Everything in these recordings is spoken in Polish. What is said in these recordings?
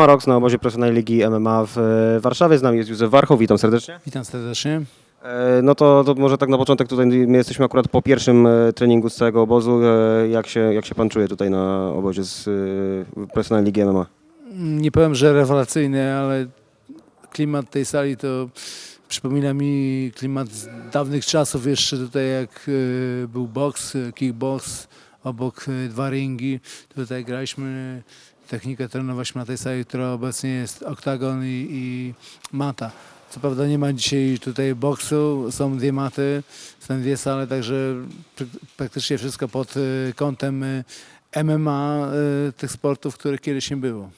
Maroks na obozie profesjonalnej ligi MMA w e, Warszawie. Z nami jest Józef Warchoł, witam serdecznie. Witam serdecznie. E, No to, to może tak na początek tutaj my jesteśmy akurat po pierwszym e, treningu z całego obozu. Jak się, jak się pan czuje tutaj na obozie z profesjonalnej ligi MMA? Nie powiem, że rewelacyjny, ale klimat tej sali to przypomina mi klimat z dawnych czasów, jeszcze tutaj jak był boks, kickbox, obok dwa ringi. Tutaj graliśmy, technikę tej sali, która obecnie jest oktagon i, i mata. Co prawda nie ma dzisiaj tutaj boksu, są dwie maty, są dwie sale, także prak- praktycznie wszystko pod e, kątem e, MMA, e, tych sportów, których kiedyś nie było.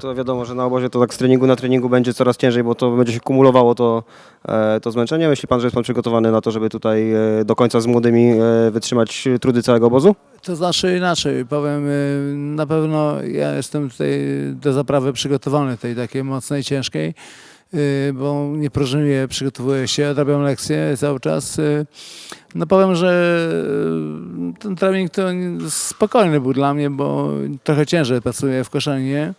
To wiadomo, że na obozie to tak z treningu na treningu będzie coraz ciężej, bo to będzie się kumulowało to, e, to zmęczenie. Myśli pan, że jest pan przygotowany na to, żeby tutaj e, do końca z młodymi e, wytrzymać trudy całego obozu? To znaczy inaczej, powiem, na pewno ja jestem tutaj do zaprawy przygotowany, tej takiej mocnej, ciężkiej, bo nie próżnuję, przygotowuję się, odrabiam lekcje cały czas. No powiem, że ten trening to spokojny był dla mnie, bo trochę ciężej pracuję w koszalinie.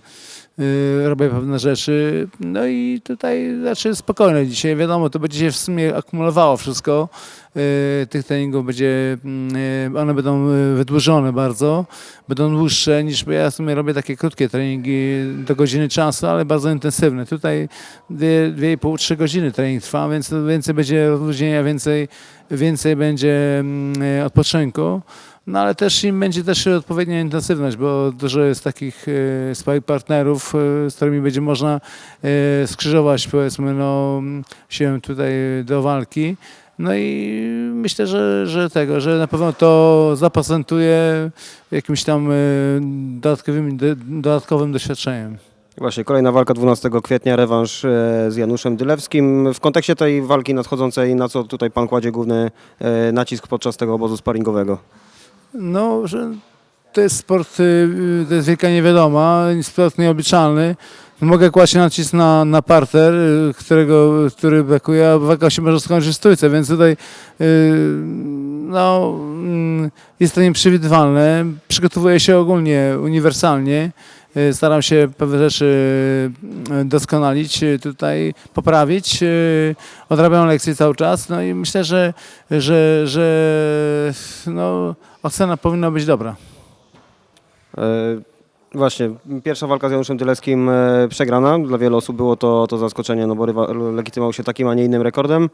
Y, Robię pewne rzeczy, no i tutaj znaczy spokojne dzisiaj. Wiadomo, to będzie się w sumie akumulowało wszystko. y, Tych treningów będzie, mm, y, one będą wydłużone bardzo, będą dłuższe niż bo ja w sumie robię takie krótkie treningi do godziny czasu, ale bardzo intensywne. Tutaj dwie, dwie i pół, trzy godziny trening trwa, więc więcej będzie rozluźnienia, więcej, więcej będzie mm, odpoczynku. No ale też im będzie też odpowiednia intensywność, bo dużo jest takich e, swoich partnerów, e, z którymi będzie można e, skrzyżować powiedzmy no, się tutaj do walki. No i myślę, że, że tego, że na pewno to zaprocentuje jakimś tam dodatkowym, dodatkowym doświadczeniem. Właśnie, kolejna walka 12 kwietnia, rewanż z Januszem Dylewskim. W kontekście tej walki nadchodzącej, na co tutaj pan kładzie główny nacisk podczas tego obozu sparingowego? No, że to jest sport, y, to jest wielka niewiadoma, sport nieobliczalny. Mogę kłaść nacisk na, na parter, y, którego, który brakuje, a walka się może skończyć w stójce, więc tutaj y, no, mm, jest to nieprzewidywalne. Przygotowuję się ogólnie uniwersalnie. Y, Staram się pewne rzeczy y, doskonalić, y, tutaj poprawić. y, Odrabiam lekcje cały czas. No i myślę, że, że, że no, ocena powinna być dobra. E, Właśnie, pierwsza walka z Januszem Dylewskim e, przegrana. Dla wielu osób było to, to zaskoczenie, no bo rywa- legitymował się takim, a nie innym rekordem.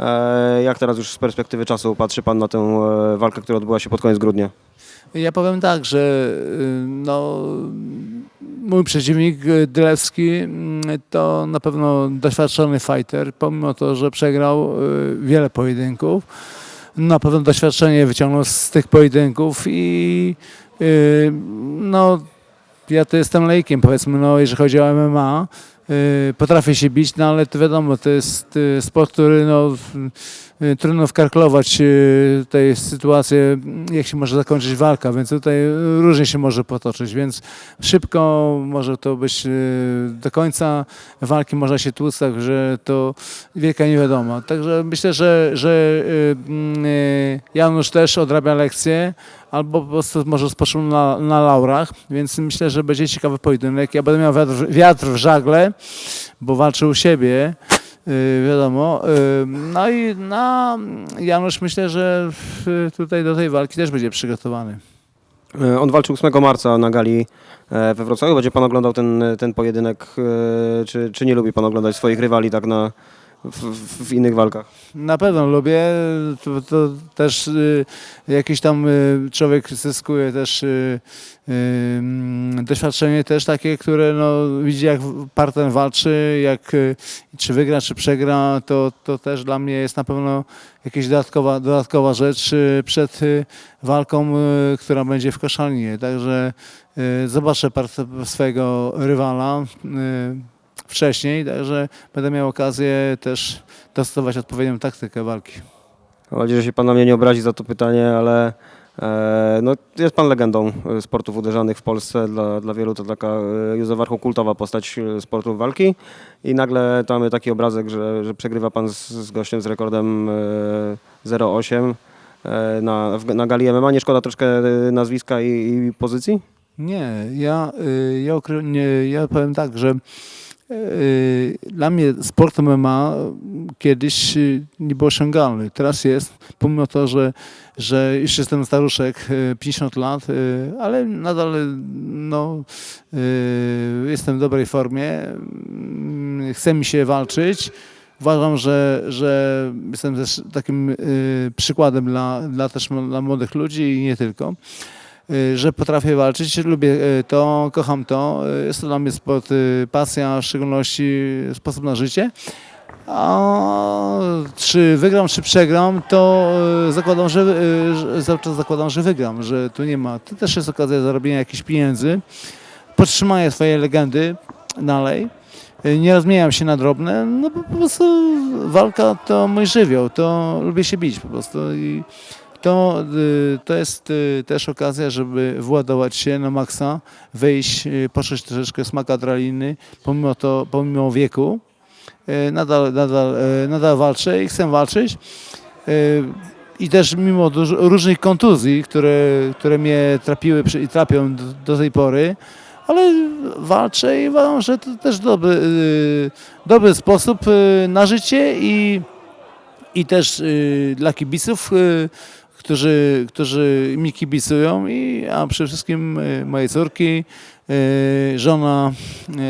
E, Jak teraz już z perspektywy czasu patrzy pan na tę e, walkę, która odbyła się pod koniec grudnia? Ja powiem tak, że y, no, mój przeciwnik y, Dylewski mm, to na pewno doświadczony fighter, pomimo to, że przegrał y, wiele pojedynków. Na pewno doświadczenie wyciągnął z tych pojedynków i y, no, ja to jestem lejkiem, powiedzmy, no, jeżeli chodzi o MMA. y, Potrafię się bić, no ale to wiadomo, to jest y, sport, który no, trudno wkalkulować y, tej sytuację, jak się może zakończyć walka, więc tutaj różnie się może potoczyć, więc szybko może to być y, do końca walki można się tłuc, także to wielka niewiadoma. Także myślę, że, że y, mm, y, Janusz też odrabia lekcje, albo po prostu może spoczął na, na laurach, więc myślę, że będzie ciekawy pojedynek. Ja będę miał wiatr, wiatr w żagle, bo walczy u siebie, y, wiadomo. Y, no i na Janusz myślę, że tutaj do tej walki też będzie przygotowany. E, On walczył 8 marca na gali e, we Wrocławiu. Będzie pan oglądał ten, ten pojedynek, czy, czy nie lubi pan oglądać swoich rywali tak na, w, w innych walkach? Na pewno lubię, to, to też y, jakiś tam y, człowiek zyskuje też y, y, mm, doświadczenie też takie, które no, widzi jak partner walczy, jak, y, czy wygra, czy przegra, to, to też dla mnie jest na pewno jakaś dodatkowa, dodatkowa rzecz y, przed y, walką, y, która będzie w koszalinie. Także y, zobaczę part- swojego rywala y, wcześniej, także będę miał okazję też testować odpowiednią taktykę walki. Mam nadzieję, że się pan na mnie nie obrazi za to pytanie, ale e, no, jest pan legendą e, sportów uderzanych w Polsce. Dla, dla wielu to taka e, Józef Warchoł kultowa postać e, sportu walki. I nagle to mamy taki obrazek, że, że przegrywa pan z, z gościem z rekordem e, 0,8 e, na, w, na gali MMA. Nie szkoda troszkę nazwiska i, i pozycji? Nie, ja, ja, ja powiem tak, że dla mnie sport MMA kiedyś y, nie był osiągalny. Teraz jest, pomimo to, że, że już jestem staruszek, y, 50 lat, y, ale nadal y, no, y, jestem w dobrej formie. Mm, Chce mi się walczyć. Uważam, że, że jestem też takim y, przykładem dla, dla też dla młodych ludzi i nie tylko y, że potrafię walczyć, lubię y, to, kocham to. Y, Jest to dla mnie sport, y, pasja, w szczególności sposób na życie. A czy wygram, czy przegram, to y, zakładam, że, y, że cały czas zakładam, że wygram, że tu nie ma. To też jest okazja zarobienia jakichś pieniędzy. Podtrzymaję swoje legendy dalej. Y, Nie rozmieniam się na drobne, no po prostu walka to mój żywioł, to lubię się bić po prostu i to, y, to jest y, też okazja, żeby władować się na maksa, wyjść, y, poczuć troszeczkę smak adrenaliny, pomimo, to, pomimo wieku. Nadal, nadal, nadal walczę i chcę walczyć. I też mimo różnych kontuzji, które, które mnie trapiły i trapią do, do tej pory, ale walczę i uważam, że to też dobry, dobry sposób na życie i, i też dla kibiców, którzy, którzy mi kibicują, i, a przede wszystkim y, moje córki, y, żona.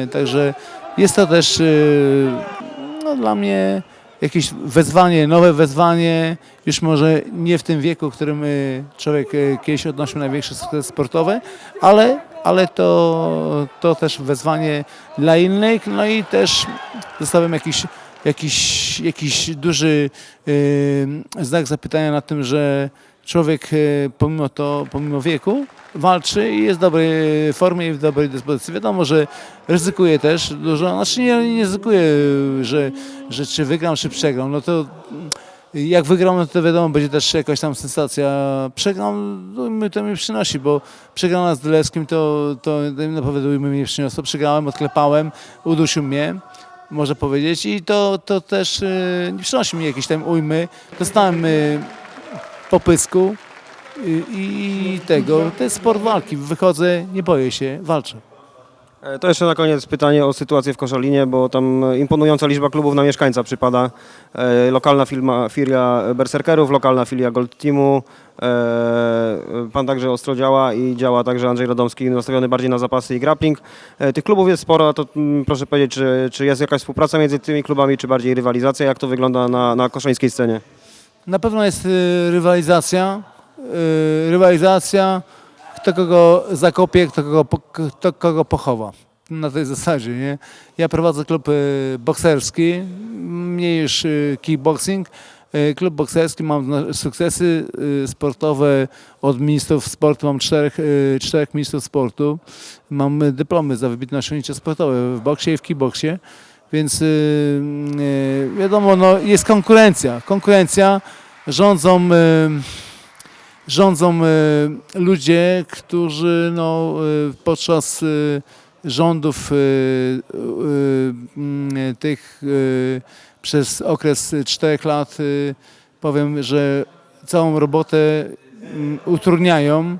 y, Także jest to też no, dla mnie jakieś wezwanie, nowe wezwanie, już może nie w tym wieku, w którym człowiek kiedyś odnosił największe sukcesy sportowe, ale, ale to, to też wezwanie dla innych, no i też zostawiam jakiś, jakiś, jakiś duży y, znak zapytania na tym, że człowiek y, pomimo to, pomimo wieku walczy i jest w dobrej formie i w dobrej dyspozycji. Wiadomo, że ryzykuje też dużo, znaczy nie, nie ryzykuję, że, że czy wygram, czy przegram, no to mm, jak wygram, no to wiadomo, będzie też jakaś tam sensacja. Przegram, no, mi to mi przynosi, bo przegrana z Dylewskim to, to naprawdę mi nie przyniosło. Przegrałem, odklepałem, udusił mnie można powiedzieć i to, to też y, nie przynosi mi jakiejś tam ujmy. Dostałem y, popysku y, i tego. To jest sport walki. Wychodzę, nie boję się, walczę. E, To jeszcze na koniec pytanie o sytuację w Koszalinie, bo tam imponująca liczba klubów na mieszkańca przypada. E, Lokalna firma, filia Berserkerów, lokalna filia Gold Teamu. e, Pan także ostro działa i działa także Andrzej Radomski, nastawiony bardziej na zapasy i grappling. Tych klubów jest sporo, to mm, proszę powiedzieć, czy, czy jest jakaś współpraca między tymi klubami, czy bardziej rywalizacja? Jak to wygląda na, na koszańskiej scenie? Na pewno jest y, rywalizacja. Y, rywalizacja, kto kogo zakopie, kto kogo, kto kogo pochowa. Na tej zasadzie, nie? Ja prowadzę klub y, bokserski, mniej już y, kickboxing. Y, Klub bokserski, mam sukcesy sportowe od ministrów sportu, mam czterech, czterech ministrów sportu. Mam dyplomy za wybitne osiągnięcia sportowe w boksie i w kickboxie. Więc wiadomo, no, jest konkurencja. Konkurencja rządzą, rządzą y, ludzie, którzy no, y, podczas y, rządów tych przez okres czterech lat powiem, że całą robotę utrudniają.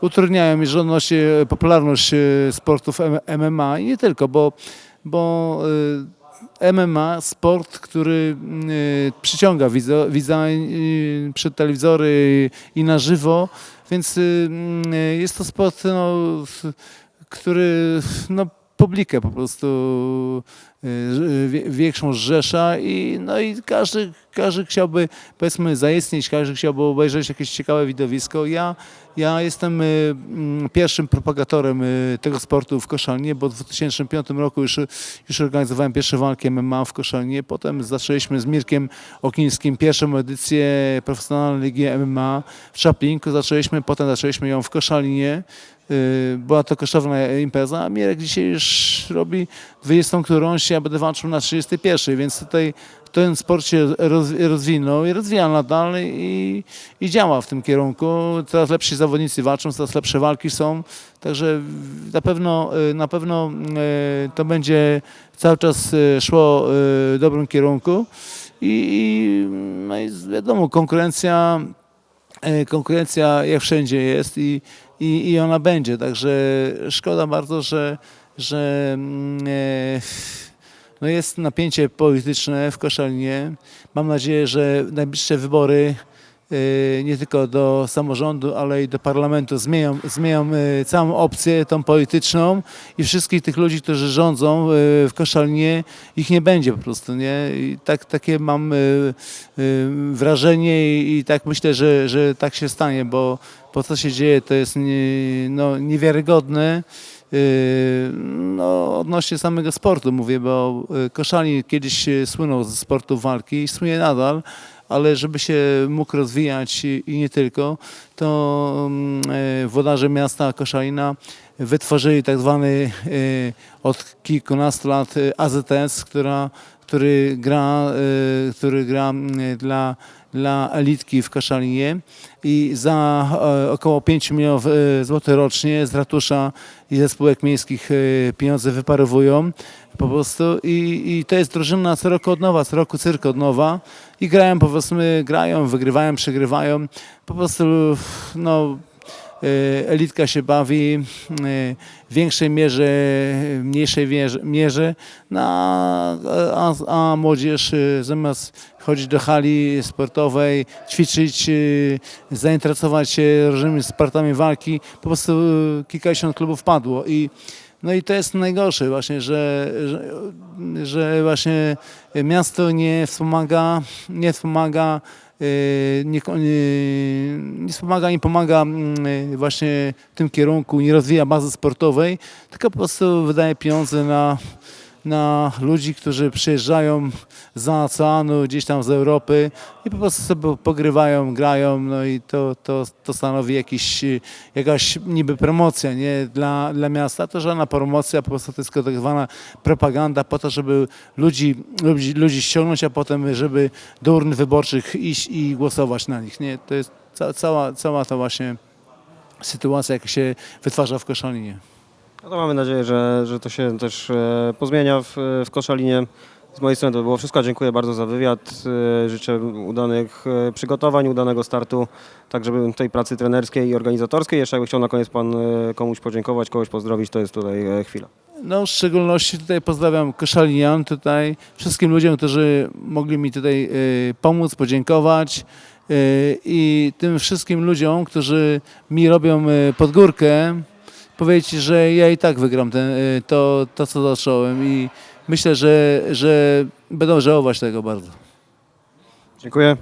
Utrudniają i odnosi popularność sportów MMA i nie tylko, bo, bo MMA, sport, który y, przyciąga widza, y, przed telewizory i na żywo, więc y, jest to sport, no, który no, publikę po prostu y, wie- większą zrzesza i, no, i każdy, każdy chciałby powiedzmy zaistnieć, każdy chciałby obejrzeć jakieś ciekawe widowisko. Ja, ja jestem y, mm, pierwszym propagatorem y, tego sportu w Koszalinie, bo w 2005 roku już, już organizowałem pierwsze walki MMA w Koszalinie. Potem zaczęliśmy z Mirkiem Okińskim pierwszą edycję profesjonalnej ligi MMA w Czaplinku. Zaczęliśmy, potem zaczęliśmy ją w Koszalinie. Y, Była to kosztowna impreza, a Mirek dzisiaj już robi 20 którąś, ja będę walczył na 31, więc tutaj ten sport się roz, rozwinął i rozwija nadal i, i działa w tym kierunku. Coraz lepsi zawodnicy walczą, coraz lepsze walki są, także na pewno, y, na pewno y, to będzie cały czas szło w dobrym kierunku. I, i no i wiadomo, konkurencja konkurencja jak wszędzie jest i, i, i ona będzie. Także szkoda bardzo, że, że mm, e, no jest napięcie polityczne w Koszalinie. Mam nadzieję, że najbliższe wybory nie tylko do samorządu, ale i do parlamentu zmienią, zmienią e, całą opcję tą polityczną i wszystkich tych ludzi, którzy rządzą e, w Koszalinie, ich nie będzie po prostu, nie? I tak, takie mam wrażenie i, tak myślę, że, że tak się stanie, bo po co się dzieje, to jest nie, no, niewiarygodne. No, odnośnie samego sportu mówię, bo y, Koszalin kiedyś y, słynął ze sportu walki i słynie nadal, ale żeby się mógł rozwijać i, nie tylko, to mm, y, włodarze miasta Koszalina wytworzyli tak zwany y, od kilkunastu lat y, AZS, która, który gra, y, który gra dla, dla elitki w Koszalinie i za e, około 5 milionów e, złotych rocznie z ratusza i ze spółek miejskich e, pieniądze wyparowują po prostu i, i to jest drużyna co roku od nowa, co roku cyrk od nowa i grają po prostu, grają, wygrywają, przegrywają, po prostu no e, elitka się bawi e, w większej mierze, w mniejszej mierze, no, a, a, młodzież e, zamiast chodzić do hali sportowej, ćwiczyć, e, zainteresować się różnymi sportami walki, po prostu e, kilkadziesiąt klubów padło. I no i to jest najgorsze właśnie, że, że, że właśnie miasto nie wspomaga, nie wspomaga e, nie, nie, nie wspomaga, nie pomaga mm, właśnie w tym kierunku, nie rozwija bazy sportowej, tylko po prostu wydaje pieniądze na, na ludzi, którzy przyjeżdżają za oceanu, gdzieś tam z Europy i po prostu sobie pogrywają, grają, no i to, to, to stanowi jakiś, jakaś niby promocja nie? Dla, dla miasta. To żadna promocja, po prostu to jest tak zwana propaganda po to, żeby ludzi, ludzi, ludzi ściągnąć, a potem, żeby do urn wyborczych iść i głosować na nich. Nie? To jest ca, cała, cała ta właśnie sytuacja, jaka się wytwarza w Koszalinie. No to mamy nadzieję, że, że to się też e, pozmienia w, w Koszalinie. Z mojej strony to było wszystko. Dziękuję bardzo za wywiad. E, Życzę udanych e, przygotowań, udanego startu, tak żeby tej pracy trenerskiej i organizatorskiej. Jeszcze jakby chciał na koniec Pan komuś podziękować, kogoś pozdrowić, to jest tutaj chwila. No, w szczególności tutaj pozdrawiam Koszalinian, tutaj wszystkim ludziom, którzy mogli mi tutaj pomóc, podziękować i tym wszystkim ludziom, którzy mi robią podgórkę, powiedzieć, że ja i tak wygram ten, y, to, to, co zacząłem i myślę, że, że będą żałować tego bardzo. Dziękuję.